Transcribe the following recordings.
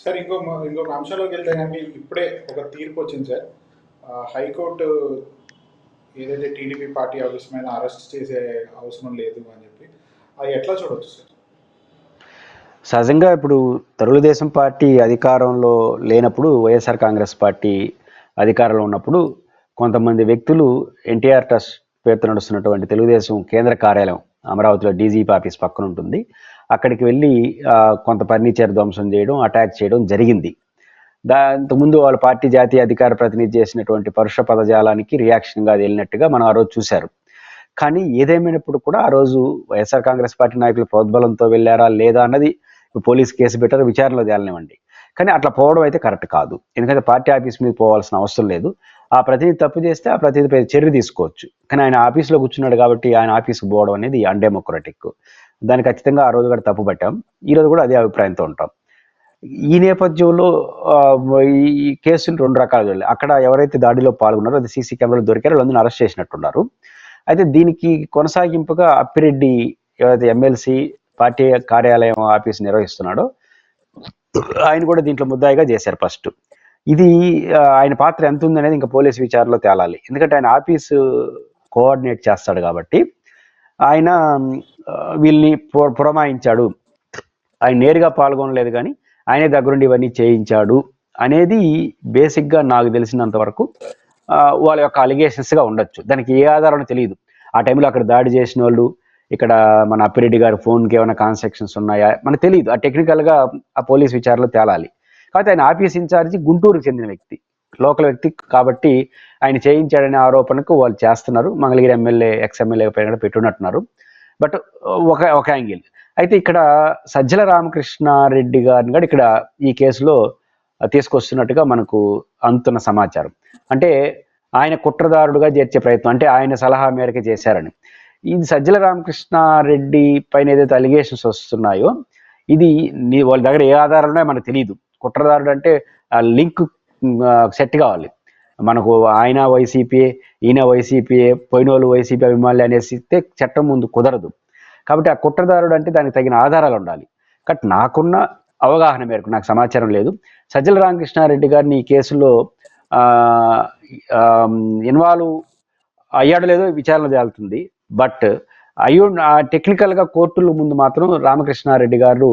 Sir ఇంకో ఇంకొక అంశంలోకి వెళ్తే కానీ ఇప్పుడే ఒక తీర్పు వచ్చింది సార్. హైకోర్టు ఏదైతే టీడీపీ పార్టీ ఆఫీస్ మీద అరెస్ట్ చేసే అవసరం లేదు అని చెప్పి అది ఎట్లా చూడవచ్చు సార్? సహజంగా ఇప్పుడు తెలుగుదేశం పార్టీ అధికారంలో లేనప్పుడు వైఎస్ఆర్ కాంగ్రెస్ పార్టీ అధికారంలో ఉన్నప్పుడు కొంతమంది వ్యక్తులు ఎన్టీఆర్ ట్రస్ట్ పేరుతో నడుస్తున్నటువంటి తెలుగుదేశం కేంద్ర కార్యాలయం అమరావతిలో డీజీపీ ఆఫీస్ పక్కన ఉంటుంది. అక్కడికి వెళ్ళి కొంత ఫర్నిచర్ ధ్వంసం చేయడం అటాక్ చేయడం జరిగింది. దా ముందు వాళ్ళ పార్టీ జాతీయ అధికార ప్రతినిధి చేసినటువంటి పరుష పదజాలానికి రియాక్షన్గా అది వెళ్ళినట్టుగా మనం ఆ రోజు చూశారు. కానీ ఏదేమైనప్పుడు కూడా ఆ రోజు వైఎస్ఆర్ కాంగ్రెస్ పార్టీ నాయకులు ప్రోద్బలంతో వెళ్ళారా లేదా అన్నది పోలీస్ కేసు పెట్టారు విచారణలో తేలనివ్వండి. కానీ అట్లా పోవడం అయితే కరెక్ట్ కాదు. ఎందుకంటే పార్టీ ఆఫీస్ మీద పోవాల్సిన అవసరం లేదు. ఆ ప్రతినిధి తప్పు చేస్తే ఆ ప్రతినిధిపై చర్య తీసుకోవచ్చు. కానీ ఆయన ఆఫీస్లో కూర్చున్నాడు కాబట్టి ఆయన ఆఫీస్కి పోవడం అనేది అన్డెమోక్రటిక్ దాన్ని ఖచ్చితంగా ఆ రోజు కూడా తప్పు పట్టాం. ఈ రోజు కూడా అదే అభిప్రాయంతో ఉంటాం. ఈ నేపథ్యంలో ఈ కేసులు రెండు రకాలు చూడాలి అక్కడ ఎవరైతే దాడిలో పాల్గొన్నారో అది సీసీ కెమెరాలు దొరికారో వాళ్ళందరినీ అరెస్ట్ చేసినట్టున్నారు. అయితే దీనికి కొనసాగింపుగా అప్పిరెడ్డి ఎవరైతే ఎమ్మెల్సీ పార్టీ కార్యాలయం ఆఫీస్ నిర్వహిస్తున్నాడో ఆయన కూడా దీంట్లో ముద్దాయిగా చేశారు ఫస్ట్. ఇది ఆయన పాత్ర ఎంత ఉందనేది ఇంకా పోలీస్ విచారణలో తేలాలి. ఎందుకంటే ఆయన ఆఫీసు కోఆర్డినేట్ చేస్తాడు కాబట్టి ఆయన వీళ్ళని పురమాయించాడు. ఆయన నేరుగా పాల్గొనలేదు కానీ ఆయనే దగ్గరుండి ఇవన్నీ చేయించాడు అనేది బేసిక్గా నాకు తెలిసినంత వరకు వాళ్ళ యొక్క అలిగేషన్స్గా ఉండొచ్చు. దానికి ఏ ఆధారం తెలియదు. ఆ టైంలో అక్కడ దాడి చేసిన వాళ్ళు ఇక్కడ మన అప్పిరెడ్డి గారి ఫోన్కి ఏమైనా కాన్సెక్షన్స్ ఉన్నాయా? మనకు తెలియదు. ఆ టెక్నికల్గా ఆ పోలీస్ విచారణలో తేలాలి. కాకపోతే ఆయన ఆఫీస్ ఇన్ఛార్జి గుంటూరుకు చెందిన వ్యక్తి లోకల్ వ్యక్తి కాబట్టి ఆయన చేయించాడనే ఆరోపణకు వాళ్ళు చేస్తున్నారు. మంగళగిరి ఎమ్మెల్యే ఎక్స్ ఎమ్మెల్యే పైన పెట్టున్నట్టున్నారు. బట్ ఒక ఒక యాంగిల్. అయితే ఇక్కడ సజ్జల రామకృష్ణారెడ్డి గారిని కూడా ఇక్కడ ఈ కేసులో తీసుకొస్తున్నట్టుగా మనకు అందుతున్న సమాచారం. అంటే ఆయన కుట్రదారుడుగా చేర్చే ప్రయత్నం అంటే ఆయన సలహా మేరకు చేశారని. ఇది సజ్జల రామకృష్ణారెడ్డి పైన ఏదైతే అలిగేషన్స్ వస్తున్నాయో ఇది నీ వాళ్ళ దగ్గర ఏ ఆధారాలు ఉన్నాయో మనకు తెలియదు కుట్రదారుడు అంటే లింక్ సెట్ కావాలి. మనకు ఆయన వైసీపీ ఈయన వైసీపీఏ పోయిన వాళ్ళు వైసీపీ అభిమానులు అనేసి ఇస్తే చట్టం ముందు కుదరదు. కాబట్టి ఆ కుట్రదారుడు అంటే దానికి తగిన ఆధారాలు ఉండాలి. కాబట్టి నాకున్న అవగాహన మేరకు నాకు సమాచారం లేదు. సజ్జల రామకృష్ణారెడ్డి గారిని ఈ కేసులో ఇన్వాల్వ్ అయ్యాడు లేదో విచారణ తేలుతుంది బట్ అయ్యో టెక్నికల్గా కోర్టుల ముందు మాత్రం రామకృష్ణారెడ్డి గారు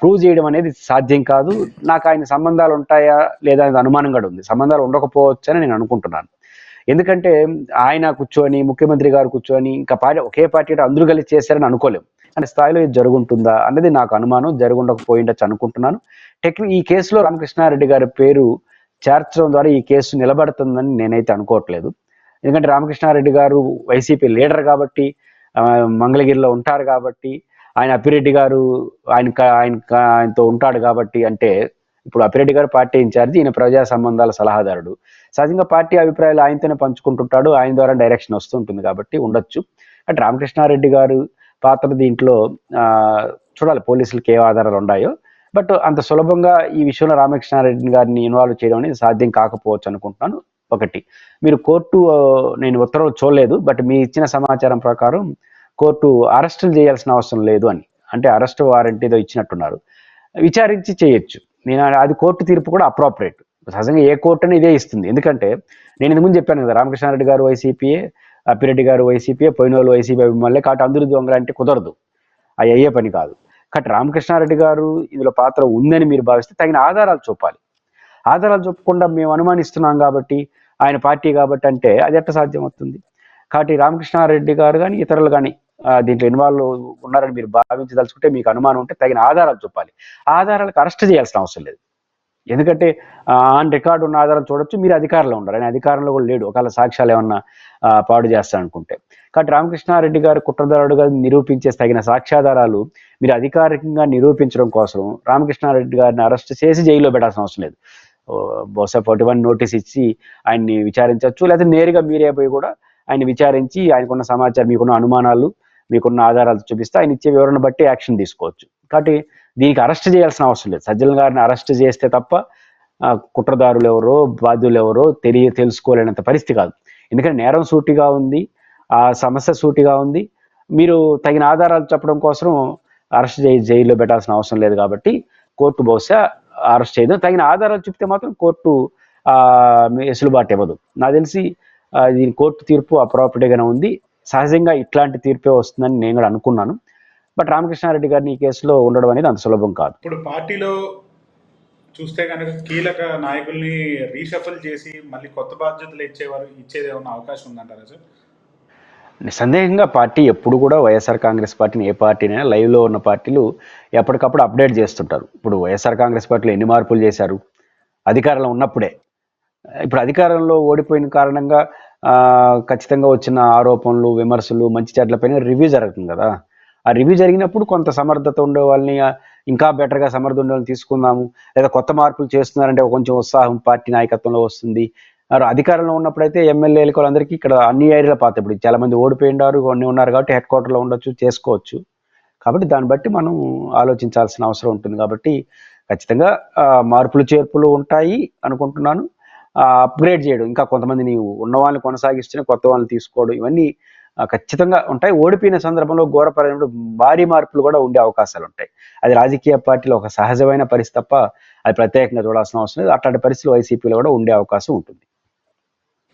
ప్రూవ్ చేయడం అనేది సాధ్యం కాదు. నాకు ఆయన సంబంధాలు ఉంటాయా లేదా అనేది అనుమానం కూడా ఉంది. సంబంధాలు ఉండకపోవచ్చు అని నేను అనుకుంటున్నాను. ఎందుకంటే ఆయన కూర్చొని ముఖ్యమంత్రి గారు కూర్చొని ఇంకా పార్టీ ఒకే పార్టీ అందరూ కలిసి చేశారని అనుకోలేము అనే స్థాయిలో ఇది జరుగుంటుందా అనేది నాకు అనుమానం. జరుగుండకపోయిండొచ్చు అనుకుంటున్నాను. టెక్నిక్ ఈ కేసులో రామకృష్ణారెడ్డి గారి పేరు చేర్చడం ద్వారా ఈ కేసు నిలబడుతుందని నేనైతే అనుకోవట్లేదు. ఎందుకంటే రామకృష్ణారెడ్డి గారు వైసీపీ లీడర్ కాబట్టి మంగళగిరిలో ఉంటారు కాబట్టి ఆయన అప్పిరెడ్డి గారు ఆయన ఆయన ఆయనతో ఉంటాడు కాబట్టి అంటే ఇప్పుడు అప్పిరెడ్డి గారు పార్టీ ఇన్ఛార్జ్ ఈయన ప్రజా సంబంధాల సలహాదారుడు. సహజంగా పార్టీ అభిప్రాయాలు ఆయనతోనే పంచుకుంటుంటాడు ఆయన ద్వారా డైరెక్షన్ వస్తుంటుంది కాబట్టి ఉండొచ్చు. అంటే రామకృష్ణారెడ్డి గారు పాత్ర దీంట్లో చూడాలి పోలీసులకి ఏ ఆధారాలు ఉన్నాయో బట్ అంత సులభంగా ఈ విషయంలో రామకృష్ణారెడ్డి గారిని ఇన్వాల్వ్ చేయడం అనేది సాధ్యం కాకపోవచ్చు అనుకుంటున్నాను. ఒకటి. మీరు కోర్టు నేను ఉత్తర్వులు చూడలేదు బట్ మీ ఇచ్చిన సమాచారం ప్రకారం కోర్టు అరెస్టులు చేయాల్సిన అవసరం లేదు అని. అంటే అరెస్ట్ వారెంట్ ఏదో ఇచ్చినట్టున్నారు. విచారించి చేయొచ్చు. నేను అది కోర్టు తీర్పు కూడా అప్రాపరేట్ సహజంగా ఏ కోర్టు అని ఇదే ఇస్తుంది. ఎందుకంటే నేను ఇంతకుముందు చెప్పాను కదా రామకృష్ణారెడ్డి గారు వైసీపీఏ అప్పిరెడ్డి గారు వైసీపీఏ పోయిన వాళ్ళు వైసీపీ అభిమానులే కాబట్టి అందరూ దొంగలు అంటే కుదరదు. అవి అయ్యే పని కాదు. కాబట్టి రామకృష్ణారెడ్డి గారు ఇందులో పాత్ర ఉందని మీరు భావిస్తే తగిన ఆధారాలు చూపాలి. ఆధారాలు చూపకుండా మేము అనుమానిస్తున్నాం కాబట్టి ఆయన పార్టీ కాబట్టి అంటే అది ఎట్ట సాధ్యం అవుతుంది కాబట్టి రామకృష్ణారెడ్డి గారు కానీ ఇతరులు కానీ దీంట్లో ఇన్వాల్వ్ ఉన్నారని మీరు భావించదలుచుకుంటే మీకు అనుమానం ఉంటే తగిన ఆధారాలు చూపాలి. ఆధారాలకు అరెస్ట్ చేయాల్సిన అవసరం లేదు. ఎందుకంటే ఆన్ రికార్డు ఉన్న ఆధారాలు చూడొచ్చు మీరు అధికారంలో ఉండరు ఆయన అధికారంలో కూడా లేడు. ఒకవేళ సాక్ష్యాలు ఏమన్నా పాడు చేస్తారనుకుంటే. కాబట్టి రామకృష్ణారెడ్డి గారు కుట్రదారుడుగా నిరూపించే తగిన సాక్ష్యాధారాలు మీరు అధికారికంగా నిరూపించడం కోసం రామకృష్ణారెడ్డి గారిని అరెస్ట్ చేసి జైల్లో పెట్టాల్సిన అవసరం లేదు. బహుశా ఫార్టీ వన్ నోటీస్ ఇచ్చి ఆయన్ని విచారించవచ్చు. లేకపోతే నేరుగా మీరే పోయి కూడా ఆయన విచారించి ఆయనకున్న సమాచారం మీకున్న అనుమానాలు మీకున్న ఆధారాలు చూపిస్తే ఆయన ఇచ్చే వివరణ బట్టి యాక్షన్ తీసుకోవచ్చు. కాబట్టి దీనికి అరెస్ట్ చేయాల్సిన అవసరం లేదు. సజ్జల గారిని అరెస్ట్ చేస్తే తప్ప కుట్రదారులు ఎవరో బాధ్యులు ఎవరో తెలియ తెలుసుకోలేనంత పరిస్థితి కాదు. ఎందుకంటే నేరం సూటిగా ఉంది ఆ సమస్య సూటిగా ఉంది. మీరు తగిన ఆధారాలు చెప్పడం కోసం అరెస్ట్ చేయి జైల్లో పెట్టాల్సిన అవసరం లేదు కాబట్టి కోర్టు బహుశా అరెస్ట్ చేయదు. తగిన ఆధారాలు చూపితే మాత్రం కోర్టు ఆ, వెసులుబాటు ఇవ్వదు. నాకు తెలిసి దీని కోర్టు తీర్పు అప్రాపర్టీగానే ఉంది. సహజంగా ఇట్లాంటి తీర్పే వస్తుందని నేను కూడా అనుకున్నాను. బట్ రామకృష్ణారెడ్డి గారిని ఈ కేసులో ఉండడం అనేది అంత సులభం కాదు. ఇప్పుడు పార్టీలో చూస్తే కనుక కీలక నాయకుల్ని రీషఫల్ చేసి మళ్ళీ కొత్త బాధ్యతలు ఇచ్చేవారు ఇచ్చేది ఏమన్నా అవకాశం ఉందంటారా సార్? నిస్సందేహంగా పార్టీ ఎప్పుడు కూడా వైఎస్ఆర్ కాంగ్రెస్ పార్టీని ఏ పార్టీనైనా లైవ్లో ఉన్న పార్టీలు ఎప్పటికప్పుడు అప్డేట్ చేస్తుంటారు. ఇప్పుడు వైఎస్ఆర్ కాంగ్రెస్ పార్టీలో ఎన్ని మార్పులు చేశారు? అధికారంలో ఉన్నప్పుడే. ఇప్పుడు అధికారంలో ఓడిపోయిన కారణంగా ఖచ్చితంగా వచ్చిన ఆరోపణలు విమర్శలు మంచి చెడ్లపైన రివ్యూ జరుగుతుంది కదా. ఆ రివ్యూ జరిగినప్పుడు కొంత సమర్థత ఉండే వాళ్ళని ఇంకా బెటర్గా సమర్థ ఉండే వాళ్ళని తీసుకుందాము. లేదా కొత్త మార్పులు చేస్తున్నారంటే కొంచెం ఉత్సాహం పార్టీ నాయకత్వంలో వస్తుంది. మరి అధికారంలో ఉన్నప్పుడైతే ఎమ్మెల్యేలు వాళ్ళందరికీ ఇక్కడ అన్ని ఏరియాల పాత ఇప్పుడు చాలా మంది ఓడిపోయినారు కొన్ని ఉన్నారు కాబట్టి హెడ్ క్వార్టర్లో ఉండొచ్చు చేసుకోవచ్చు. కాబట్టి దాన్ని బట్టి మనం ఆలోచించాల్సిన అవసరం ఉంటుంది కాబట్టి ఖచ్చితంగా మార్పులు చేర్పులు ఉంటాయి అనుకుంటున్నాను. అప్గ్రేడ్ చేయడం. ఇంకా కొంతమంది నీవు ఉన్న వాళ్ళని కొనసాగిస్తూనే కొత్త వాళ్ళని తీసుకోవడం ఇవన్నీ ఖచ్చితంగా ఉంటాయి. ఓడిపోయిన సందర్భంలో ఘోరపడినప్పుడు భారీ మార్పులు కూడా ఉండే అవకాశాలు ఉంటాయి. అది రాజకీయ పార్టీలో ఒక సహజమైన పరిస్థితి తప్ప అది ప్రత్యేకంగా చూడాల్సిన అవసరం లేదు. అట్లాంటి పరిస్థితులు వైసీపీలో కూడా ఉండే అవకాశం ఉంటుంది.